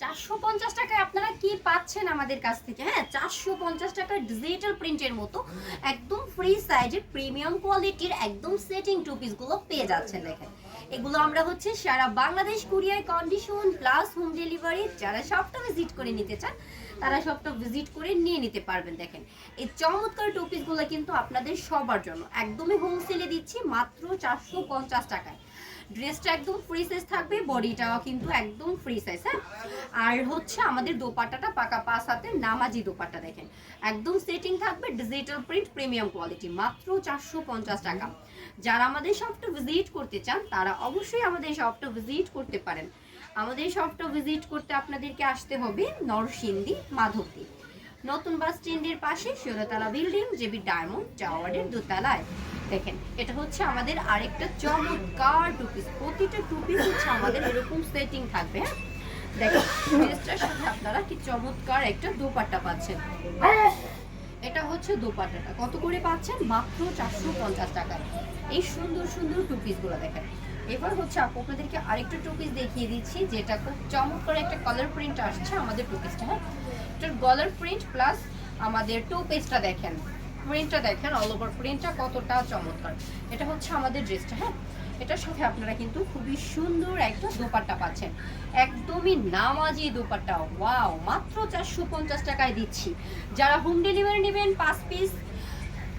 চারশো পঞ্চাশ টাকায় আপনারা কি পাচ্ছেন আমাদের কাছ থেকে? হ্যাঁ চারশো পঞ্চাশ টাকার ডিজিটাল প্রিন্টের মতো একদম ফ্রি সাইজের প্রিমিয়াম কোয়ালিটির একদম সেটিং টু পিসগুলো পেয়ে যাচ্ছেন দেখেন। এগুলো আমরা হচ্ছে সারা Bangladesh courier condition plus home delivery যারা সবটা ভিজিট করে নিতে চান, তারা সবটা ভিজিট করে নিয়ে নিতে পারবেন দেখেন। এই চমৎকার টু পিসগুলো কিন্তু আপনাদের সবার জন্য। একদমই হোলসেলে দিচ্ছি মাত্র চারশো পঞ্চাশ টাকায়। ড্রেসটা একদম ফ্রি সাইজ থাকবে বডিটাও কিন্তু একদম ফ্রি সাইজ হ্যাঁ? আর হচ্ছে আমাদের দোপাট্টাটা পাকা পাঁচ হাতে নামাজি দোপাট্টা দেখেন। একদম সেটিং থাকবে ডিজিটাল প্রিন্ট প্রিমিয়াম কোয়ালিটি মাত্র চারশো পঞ্চাশ টাকা। যারা আমাদের শপটা ভিজিট করতে চান, তারা অবশ্যই আমাদের শপটা ভিজিট করতে পারেন। আমাদের শপটা ভিজিট করতে আপনাদেরকে আসতে হবে নরসিংদী মাধবদী নতুন বাস স্ট্যান্ডের পাশে ষোলোতলা বিল্ডিং, জেবি ডায়মন্ড, টাওয়ারের দোতলায়। দেখেন, এটা হচ্ছে আমাদের আরেকটা চমৎকার টুপিস প্রতিটা টুপিস হচ্ছে আমাদের এরকম সেটিং থাকবে হ্যাঁ? দেখেন ড্রেসটার সাথে আপনারা কি চমৎকার একটা দোপাট্টা পাচ্ছেন। এটা হচ্ছে দোপাট্টাটা। কত করে পাচ্ছেন? মাত্র চারশো পঞ্চাশ টাকায় এই সুন্দর সুন্দর টুপিসগুলো দেখেন। এবার হচ্ছে আপু, আপনাদেরকে আরেকটা টুপিস দেখিয়ে দিচ্ছি, যেটা খুব চমৎকার একটা কালার প্রিন্ট আসছে আমাদের টুপিসটা হ্যাঁ? এটার গলার প্রিন্ট প্লাস আমাদের টু পেজটা দেখেন প্রিন্টটা দেখেন অল ওভার প্রিন্টটা কতটা চমৎকার। এটা হচ্ছে আমাদের ড্রেসটা হ্যাঁ? এটার সাথে আপনারা কিন্তু খুবই সুন্দর একটা দোপাট্টা পাচ্ছেন। একদমই নামাজি দোপাট্টা ওয়াও মাত্র চারশো পঞ্চাশ টাকায় দিচ্ছি। যারা হোম ডেলিভারি নেবেন, পাঁচ পিস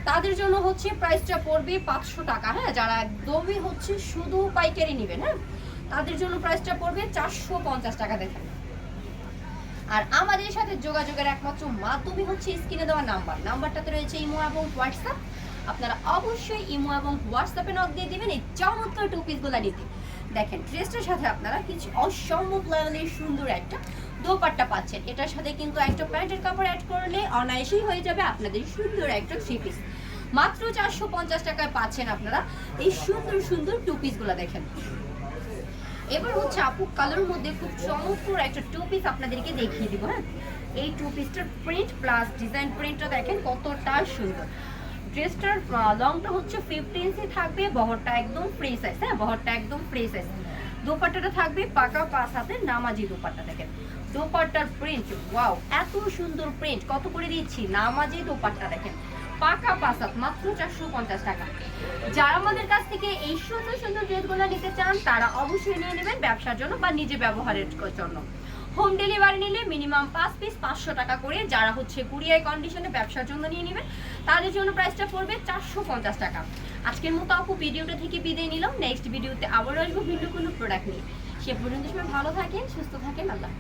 তাদের জন্য হচ্ছে প্রাইসটা পড়বে পাঁচশো টাকা হ্যাঁ? যারা একদমই হচ্ছে শুধু পাইকারি নেবেন হ্যাঁ? তাদের জন্য প্রাইসটা পড়বে চারশো পঞ্চাশ টাকা দেখেন। আর আমাদের সাথে যোগাযোগের একমাত্র মাধ্যমই হচ্ছে স্ক্রিনে দেওয়া নাম্বার। নাম্বারটা তো রয়েছে ইমো এবং হোয়াটসঅ্যাপ। আপনারা অবশ্যই ইমো এবং হোয়াটসঅ্যাপে নক দিয়ে দিবেন এই চমৎকার টু পিসগুলো নিতে দেখেন ড্রেসটার সাথে আপনারা কিছু অসম্ভব লেভেলের সুন্দর একটা দোপাট্টা পাচ্ছেন। এটার সাথে কিন্তু একটা প্যান্টের কাপড় অ্যাড করলে অনায়াসেই হয়ে যাবে আপনাদের সুন্দর একটা থ্রি পিস মাত্র চারশো পঞ্চাশ টাকায় পাচ্ছেন আপনারা এই সুন্দর সুন্দর টু পিসগুলো দেখেন। এবার হচ্ছে আপু কালোর মধ্যে খুব চমৎকার একটা টু পিস আপনাদেরকে দেখিয়ে দিব হ্যাঁ? এই টু পিসটার প্রিন্ট প্লাস ডিজাইন প্রিন্টটা দেখেন কতটা সুন্দর। ড্রেসটার লংটা হচ্ছে ফিফটি ইঞ্চি থাকবে, বহরটা একদম ফ্রি সাইজ হ্যাঁ? বহরটা একদম ফ্রি সাইজ দোপাট্টাটা থাকবে পাকা পাঁচ হাতে নামাজি দোপাট্টা দেখেন। দোপাট্টার প্রিন্ট ওয়াও এত সুন্দর প্রিন্ট কত করে দিচ্ছি? নামাজি দোপাট্টা দেখেন, পাকা পাসাত মাত্র চারশো পঞ্চাশ টাকা। যারা আমাদের কাছ থেকে এই সুন্দর সুন্দর ড্রেসগুলো নিতে চান, তারা অবশ্যই নিয়ে নেবেন ব্যবসার জন্য বা নিজে ব্যবহারের জন্য। হোম ডেলিভারি নিলে মিনিমাম পাঁচ পিস পাঁচশো টাকা করে, যারা হচ্ছে কুরিয়ার কন্ডিশনে ব্যবসার জন্য নিয়ে নেবেন, তাদের জন্য প্রাইসটা পড়বে চারশো পঞ্চাশ টাকা। আজকের মতো আপু ভিডিওটা থেকে বিদায় নিলাম। নেক্সট ভিডিওতে আবার আসব ভিডিও কোনো প্রোডাক্ট নিয়ে। সে পর্যন্ত সবাই ভালো থাকেন, সুস্থ থাকেন, আল্লাহ।